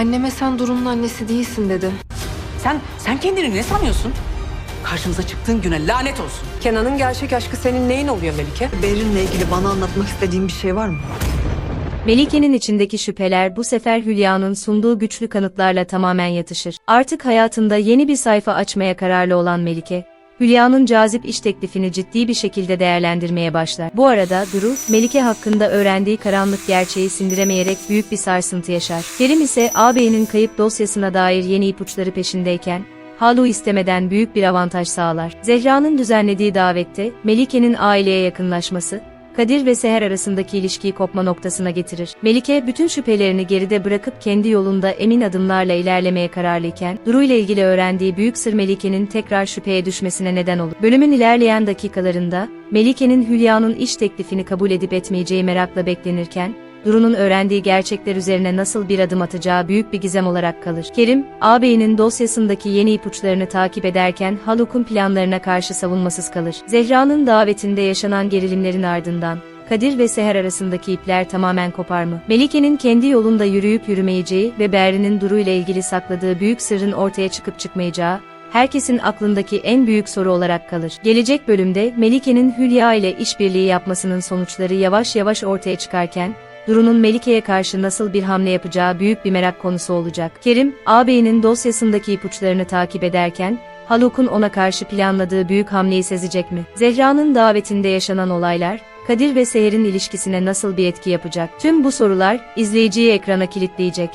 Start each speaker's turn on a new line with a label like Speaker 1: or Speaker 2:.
Speaker 1: Anneme sen Duru'nun annesi değilsin dedi.
Speaker 2: Sen, sen kendini ne sanıyorsun? Karşımıza çıktığın güne lanet olsun.
Speaker 3: Kenan'ın gerçek aşkı senin neyin oluyor Melike?
Speaker 4: Berin'le ilgili bana anlatmak istediğin bir şey var mı?
Speaker 5: Melike'nin içindeki şüpheler bu sefer Hülya'nın sunduğu güçlü kanıtlarla tamamen yatışır. Artık hayatında yeni bir sayfa açmaya kararlı olan Melike, Hülya'nın cazip iş teklifini ciddi bir şekilde değerlendirmeye başlar. Bu arada Duru, Melike hakkında öğrendiği karanlık gerçeği sindiremeyerek büyük bir sarsıntı yaşar. Kerim ise ağabeyinin kayıp dosyasına dair yeni ipuçları peşindeyken, Halu istemeden büyük bir avantaj sağlar. Zehra'nın düzenlediği davette, Melike'nin aileye yakınlaşması, Kadir ve Seher arasındaki ilişkiyi kopma noktasına getirir. Melike bütün şüphelerini geride bırakıp kendi yolunda emin adımlarla ilerlemeye kararlıyken, Duru ile ilgili öğrendiği büyük sır Melike'nin tekrar şüpheye düşmesine neden olur. Bölümün ilerleyen dakikalarında, Melike'nin Hülya'nın iş teklifini kabul edip etmeyeceği merakla beklenirken, Duru'nun öğrendiği gerçekler üzerine nasıl bir adım atacağı büyük bir gizem olarak kalır. Kerim, ağabeyinin dosyasındaki yeni ipuçlarını takip ederken Haluk'un planlarına karşı savunmasız kalır. Zehra'nın davetinde yaşanan gerilimlerin ardından, Kadir ve Seher arasındaki ipler tamamen kopar mı? Melike'nin kendi yolunda yürüyüp yürümeyeceği ve Berrin'in Duru ile ilgili sakladığı büyük sırrın ortaya çıkıp çıkmayacağı, herkesin aklındaki en büyük soru olarak kalır. Gelecek bölümde Melike'nin Hülya ile işbirliği yapmasının sonuçları yavaş yavaş ortaya çıkarken, Duru'nun Melike'ye karşı nasıl bir hamle yapacağı büyük bir merak konusu olacak. Kerim, ağabeyinin dosyasındaki ipuçlarını takip ederken, Haluk'un ona karşı planladığı büyük hamleyi sezecek mi? Zehra'nın davetinde yaşanan olaylar, Kadir ve Seher'in ilişkisine nasıl bir etki yapacak? Tüm bu sorular, izleyiciyi ekrana kilitleyecek.